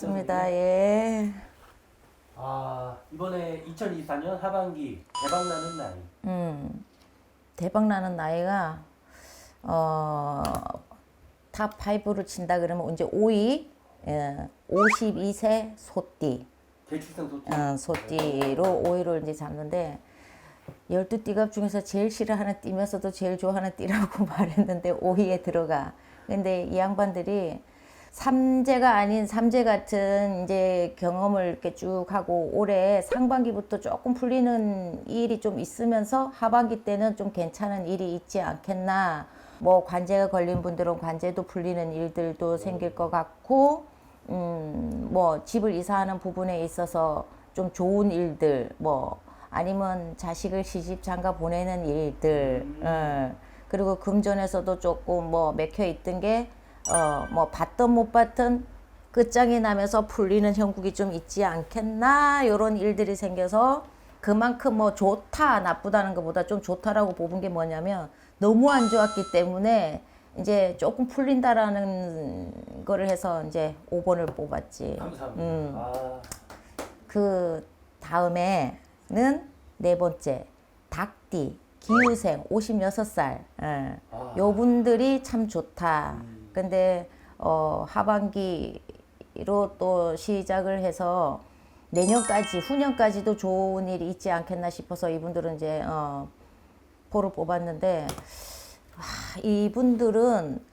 반갑습니다. 지냈어요, 예. 아 이번에 2024년 하반기 대박 나는 나이. 음, 대박 나는 나이가 어, 탑 5를 친다 그러면 이제 5위, 예, 52세 소띠, 대출생 소띠. 어, 소띠로 5위를 이제 잡는데 12띠갑 중에서 제일 싫어하는 띠면서도 제일 좋아하는 띠라고 말했는데 5위에 들어가. 근데 이 양반들이 삼재가 아닌 삼재 같은 이제 경험을 이렇게 쭉 하고 올해 상반기부터 조금 풀리는 일이 좀 있으면서 하반기 때는 좀 괜찮은 일이 있지 않겠나. 뭐 관제가 걸린 분들은 관제도 풀리는 일들도 생길 것 같고, 음, 뭐 집을 이사하는 부분에 있어서 좀 좋은 일들, 뭐 아니면 자식을 시집 장가 보내는 일들, 어, 그리고 금전에서도 조금 뭐 맥혀 있던 게, 어, 뭐 봤던 못 봤던 끝장이 나면서 풀리는 형국이 좀 있지 않겠나, 요런 일들이 생겨서 그만큼 뭐 좋다, 나쁘다는 것보다 좀 좋다라고 뽑은 게 뭐냐면 너무 안 좋았기 때문에 이제 조금 풀린다라는 거를 해서 이제 5번을 뽑았지. 감사합니다. 음. 아 그 다음에는 네 번째 닭띠 기후생 56살 예. 아. 요 분들이 참 좋다. 음. 근데 어 하반기로 또 시작을 해서 내년까지 후년까지도 좋은 일이 있지 않겠나 싶어서 이분들은 이제 어 포를 뽑았는데 와, 이분들은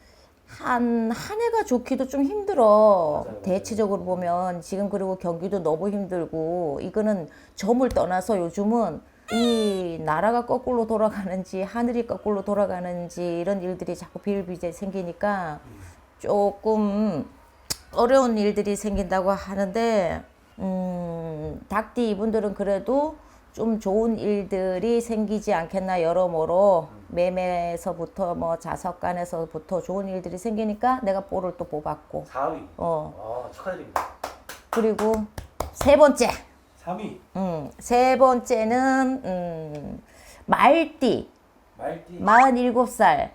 한, 한 해가 좋기도 좀 힘들어. 맞아요. 대체적으로 보면 지금 그리고 경기도 너무 힘들고 이거는 점을 떠나서 요즘은 이 나라가 거꾸로 돌아가는지 하늘이 거꾸로 돌아가는지 이런 일들이 자꾸 비일비재 생기니까 조금 어려운 일들이 생긴다고 하는데 음, 닭띠 이분들은 그래도 좀 좋은 일들이 생기지 않겠나 여러모로 매매에서부터 뭐 자석간에서부터 좋은 일들이 생기니까 내가 볼을 또 뽑았고 4위. 어 아 축하드립니다. 그리고 세 번째 3위 음, 세 번째는 음, 말띠 말띠 47살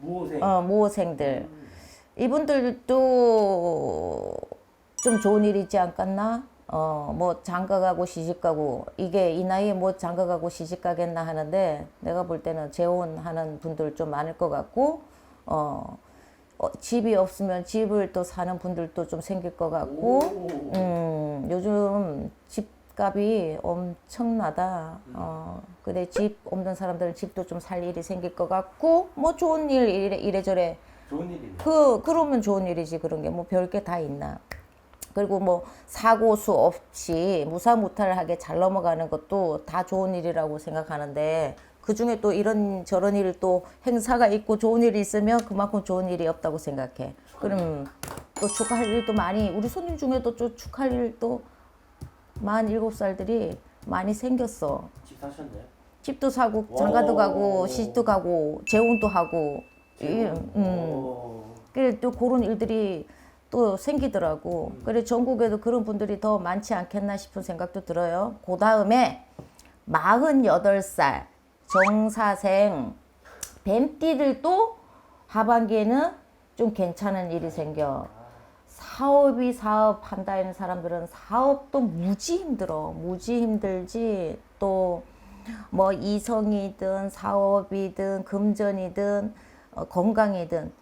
무호생. 어, 모호생들 음. 이분들도 좀 좋은 일이 있지 않겠나? 어, 뭐 장가 가고 시집 가고 이게 이 나이에 뭐 장가 가고 시집 가겠나 하는데 내가 볼 때는 재혼하는 분들 좀 많을 것 같고 어, 어, 집이 없으면 집을 또 사는 분들도 좀 생길 것 같고 오. 음, 요즘 집 값이 엄청나다. 어, 근데 집 없는 사람들은 집도 좀 살 일이 생길 것 같고, 뭐 좋은 일 이래, 이래저래. 좋은 일이네. 그, 그러면 좋은 일이지. 그런 게 뭐 별 게 다 있나. 그리고 뭐 사고 수 없이 무사무탈하게 잘 넘어가는 것도 다 좋은 일이라고 생각하는데 그 중에 또 이런 저런 일 또 행사가 있고 좋은 일이 있으면 그만큼 좋은 일이 없다고 생각해. 그럼 또 축하할 일도 많이 우리 손님 중에도 좀 축하할 일도 만 일곱 살들이 많이 생겼어. 집 사셨나요? 집도 사고 장가도 오. 가고 시집도 가고 재혼도 하고 이, 음. 오. 그래 또 그런 일들이 또 생기더라고. 그래 전국에도 그런 분들이 더 많지 않겠나 싶은 생각도 들어요. 그 다음에 48살 정사생 뱀띠들도 하반기에는 좀 괜찮은 일이 생겨. 사업이 사업 한다 하는 사람들은 사업도 무지 힘들어. 무지 힘들지. 또 뭐 이성이든 사업이든 금전이든 어, 건강이든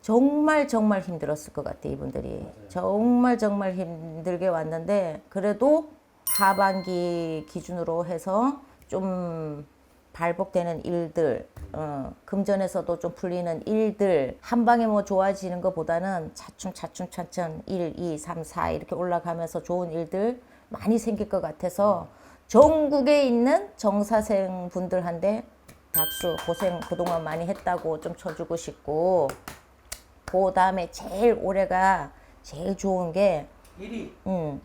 정말 정말 힘들었을 것 같아 이분들이 정말 정말 힘들게 왔는데 그래도 하반기 기준으로 해서 좀 발복되는 일들 어, 금전에서도 좀 풀리는 일들 한 방에 뭐 좋아지는 것보다는 차츰 차츰 차츰 1, 2, 3, 4 이렇게 올라가면서 좋은 일들 많이 생길 것 같아서 전국에 있는 정사생 분들한테 박수 고생 그동안 많이 했다고 좀 쳐주고 싶고 그 다음에 제일 올해가 제일 좋은 게 1위. 음.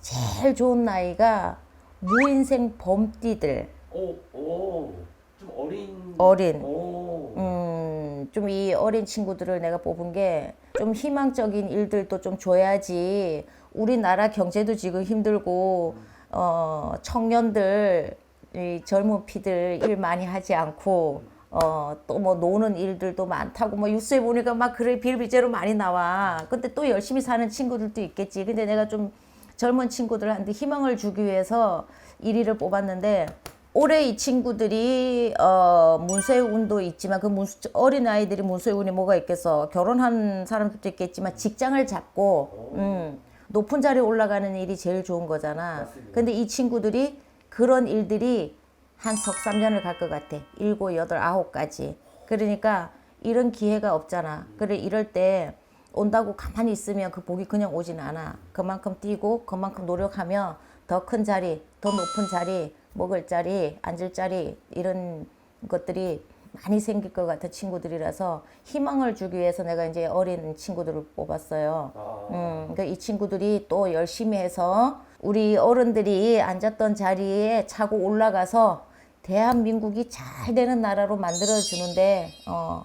제일 좋은 나이가 무인생 범띠들 오, 오, 좀 어린. 어린. 오. 음, 좀 이 어린 친구들을 내가 뽑은 게 좀 희망적인 일들도 좀 줘야지 우리나라 경제도 지금 힘들고 어, 청년들 이 젊은 피들 일 많이 하지 않고 어, 또 뭐 노는 일들도 많다고 뭐 뉴스에 보니까 막 그래 비일비재로 많이 나와. 근데 또 열심히 사는 친구들도 있겠지. 근데 내가 좀 젊은 친구들한테 희망을 주기 위해서 1위를 뽑았는데 올해 이 친구들이 어 문세운도 있지만 그 문, 어린 아이들이 문세운이 뭐가 있겠어 결혼한 사람들도 있겠지만 직장을 잡고 음, 높은 자리에 올라가는 일이 제일 좋은 거잖아. 맞습니다. 근데 이 친구들이 그런 일들이 한 석, 삼년을 갈 것 같아. 일곱, 여덟, 아홉까지. 그러니까 이런 기회가 없잖아. 그래, 이럴 때 온다고 가만히 있으면 그 복이 그냥 오진 않아. 그만큼 뛰고, 그만큼 노력하면 더큰 자리, 더 높은 자리, 먹을 자리, 앉을 자리, 이런 것들이 많이 생길 것 같은 친구들이라서 희망을 주기 위해서 내가 이제 어린 친구들을 뽑았어요. 아, 음, 그러니까 이 친구들이 또 열심히 해서 우리 어른들이 앉았던 자리에 차고 올라가서 대한민국이 잘 되는 나라로 만들어 주는데 어,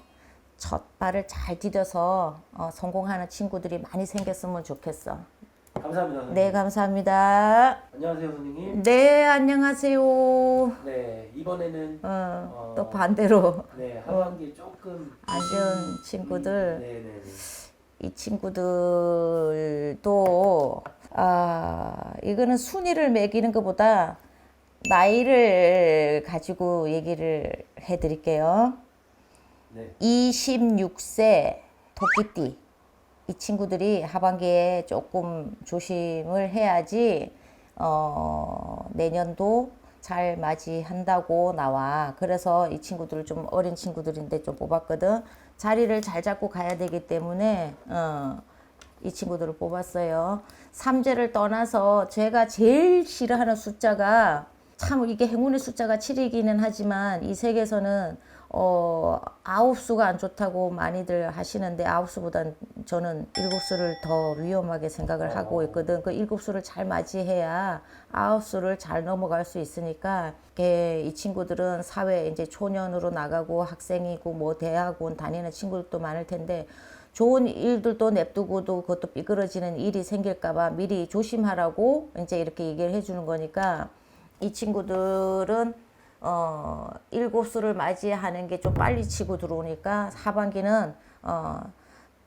첫 발을 잘 디뎌서 어, 성공하는 친구들이 많이 생겼으면 좋겠어. 감사합니다. 선생님. 네, 감사합니다. 안녕하세요, 선생님. 네, 안녕하세요. 네, 이번에는 어, 어. 또 반대로 네 하반기 조금 안 좋은 친구들. 네, 네, 네. 이 친구들도 아 이거는 순위를 매기는 것보다 나이를 가지고 얘기를 해 드릴게요. 네. 26세 토끼띠 이 친구들이 하반기에 조금 조심을 해야지 어, 내년도 잘 맞이한다고 나와. 그래서 이 친구들 좀 어린 친구들인데 좀 뽑았거든. 자리를 잘 잡고 가야 되기 때문에 어, 이 친구들을 뽑았어요. 삼재를 떠나서 제가 제일 싫어하는 숫자가 참 이게 행운의 숫자가 7이기는 하지만 이 세계에서는 어 아홉 수가 안 좋다고 많이들 하시는데 아홉 수보단 저는 일곱 수를 더 위험하게 생각을 하고 있거든. 그 일곱 수를 잘 맞이해야 아홉 수를 잘 넘어갈 수 있으니까 이 친구들은 사회 이제 초년으로 나가고 학생이고 뭐 대학원 다니는 친구들도 많을 텐데 좋은 일들도 냅두고도 그것도 삐그러지는 일이 생길까봐 미리 조심하라고 이제 이렇게 얘기를 해주는 거니까 이 친구들은 어 일곱 수를 맞이하는 게 좀 빨리 치고 들어오니까 하반기는 어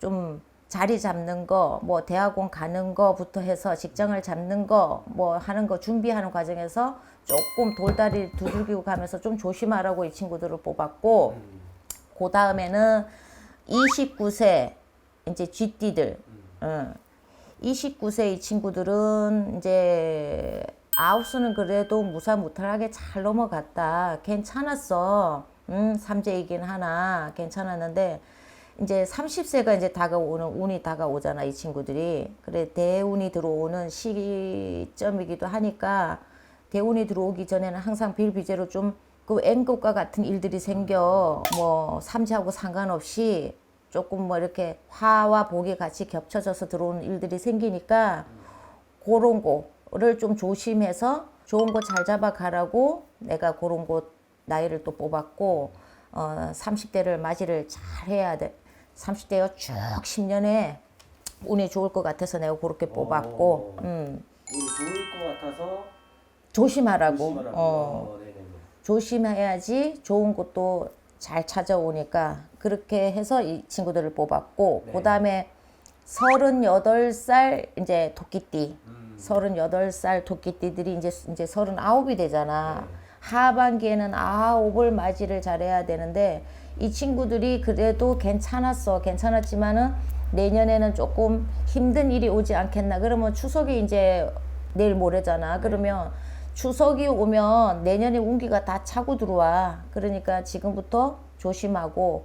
좀 자리 잡는 거, 뭐 대학원 가는 거부터 해서 직장을 잡는 거, 뭐 하는 거 준비하는 과정에서 조금 돌다리 두들기고 가면서 좀 조심하라고 이 친구들을 뽑았고, 그 다음에는 29세 이제 쥐띠들, 응. 29세 이 친구들은 이제 아홉수는 그래도 무사무탈하게 잘 넘어갔다. 괜찮았어. 음, 삼재이긴 하나 괜찮았는데 이제 30세가 이제 다가오는 운이 다가오잖아 이 친구들이. 그래 대운이 들어오는 시점이기도 하니까 대운이 들어오기 전에는 항상 빌비제로 좀 그 N것과 같은 일들이 생겨 뭐 삼재하고 상관없이 조금 뭐 이렇게 화와 복이 같이 겹쳐져서 들어오는 일들이 생기니까 그런 거 를 좀 조심해서 좋은 거 잘 잡아가라고 내가 그런 거 나이를 또 뽑았고 어 30대를 맞이를 잘 해야 돼. 30대가 쭉 10년에 운이 좋을 것 같아서 내가 그렇게 뽑았고 오. 음, 운이 좋을 것 같아서 조심하라고. 조심하라고. 어. 어. 조심해야지 좋은 것도 잘 찾아오니까 그렇게 해서 이 친구들을 뽑았고 네. 그다음에 38살 이제 토끼띠 음. 38살 토끼띠들이 이제 이제 39이 되잖아. 네. 하반기에는 아홉을 맞이를 잘해야 되는데 이 친구들이 그래도 괜찮았어. 괜찮았지만은 내년에는 조금 힘든 일이 오지 않겠나. 그러면 추석이 이제 내일 모레잖아. 그러면 추석이 오면 내년에 운기가 다 차고 들어와. 그러니까 지금부터 조심하고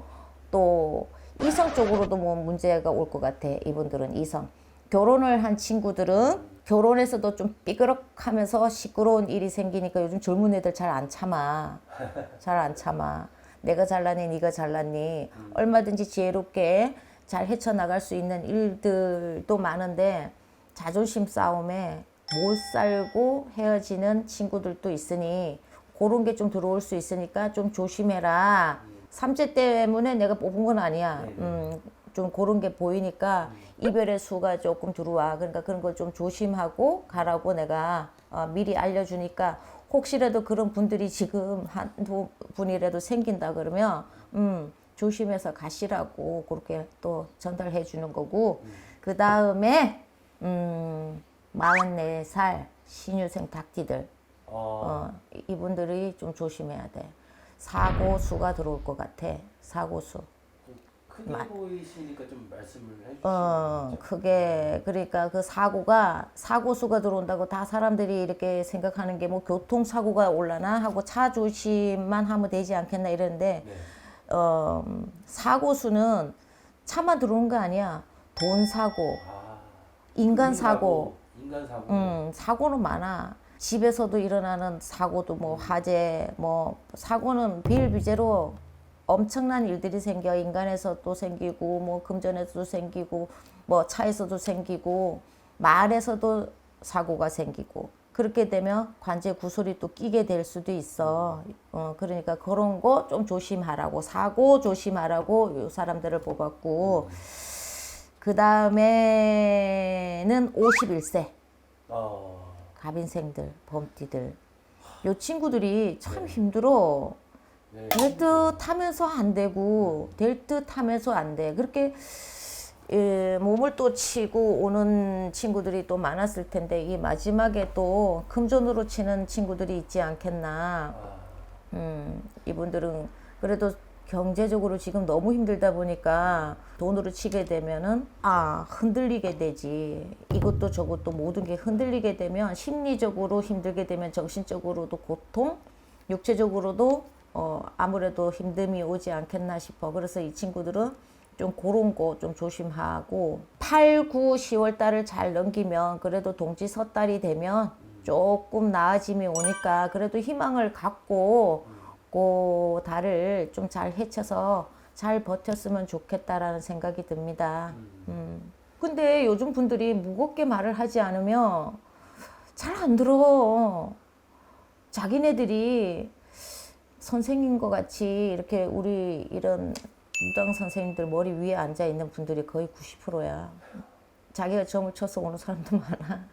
또 이성 쪽으로도 뭐 문제가 올 것 같아. 이분들은 이성. 결혼을 한 친구들은 결혼해서도 좀 삐그럭하면서 시끄러운 일이 생기니까 요즘 젊은 애들 잘 안 참아. 잘 안 참아. 내가 잘났니, 네가 잘났니. 얼마든지 지혜롭게 잘 헤쳐나갈 수 있는 일들도 많은데 자존심 싸움에 못 살고 헤어지는 친구들도 있으니 그런 게 좀 들어올 수 있으니까 좀 조심해라. 삼재 때문에 내가 뽑은 건 아니야. 네, 네. 음, 좀 그런 게 보이니까 이별의 수가 조금 들어와. 그러니까 그런 걸 좀 조심하고 가라고 내가 어, 미리 알려주니까 혹시라도 그런 분들이 지금 한두 분이라도 생긴다 그러면 음, 조심해서 가시라고 그렇게 또 전달해 주는 거고 그 다음에 음, 44살 신유생 닭띠들 어, 어, 이- 이분들이 좀 조심해야 돼. 사고수가 들어올 것 같아. 사고수. 크게 보이시니까 좀 말씀을 해주시면 어, 그게 그러니까 그 사고가 사고 수가 들어온다고 다 사람들이 이렇게 생각하는 게 뭐 교통 사고가 올라나 하고 차 조심만 하면 되지 않겠나 이러는데 네. 어, 음, 사고 수는 차만 들어오는 거 아니야. 돈 사고, 아, 인간 사고, 인간 사고. 음, 사고는 많아. 집에서도 일어나는 사고도 뭐 화재, 뭐 사고는 비일비재로 엄청난 일들이 생겨 인간에서도 생기고 뭐 금전에서도 생기고 뭐 차에서도 생기고 말에서도 사고가 생기고 그렇게 되면 관제 구설이 또 끼게 될 수도 있어. 어 그러니까 그런 거 좀 조심하라고 사고 조심하라고 요 사람들을 뽑았고 그 다음에는 51세. 어, 갑인생들, 범띠들. 요 친구들이 참 힘들어. 네. 될듯 하면서 안 되고, 될 듯 하면서 안 돼. 그렇게, 예, 몸을 또 치고 오는 친구들이 또 많았을 텐데, 이 마지막에 또 금전으로 치는 친구들이 있지 않겠나. 아, 음, 이분들은 그래도 경제적으로 지금 너무 힘들다 보니까 돈으로 치게 되면은 아 흔들리게 되지 이것도 저것도 모든 게 흔들리게 되면 심리적으로 힘들게 되면 정신적으로도 고통 육체적으로도 어 아무래도 힘듦이 오지 않겠나 싶어 그래서 이 친구들은 좀 그런 거 좀 조심하고 8, 9, 10월 달을 잘 넘기면 그래도 동지 섣달이 되면 조금 나아짐이 오니까 그래도 희망을 갖고 그 달을 좀 잘 헤쳐서 잘 버텼으면 좋겠다라는 생각이 듭니다. 음. 근데 요즘 분들이 무겁게 말을 하지 않으면 잘 안 들어. 자기네들이 선생인 것 같이 이렇게 우리 이런 무당 선생님들 머리 위에 앉아 있는 분들이 거의 90%야. 자기가 점을 쳐서 오는 사람도 많아.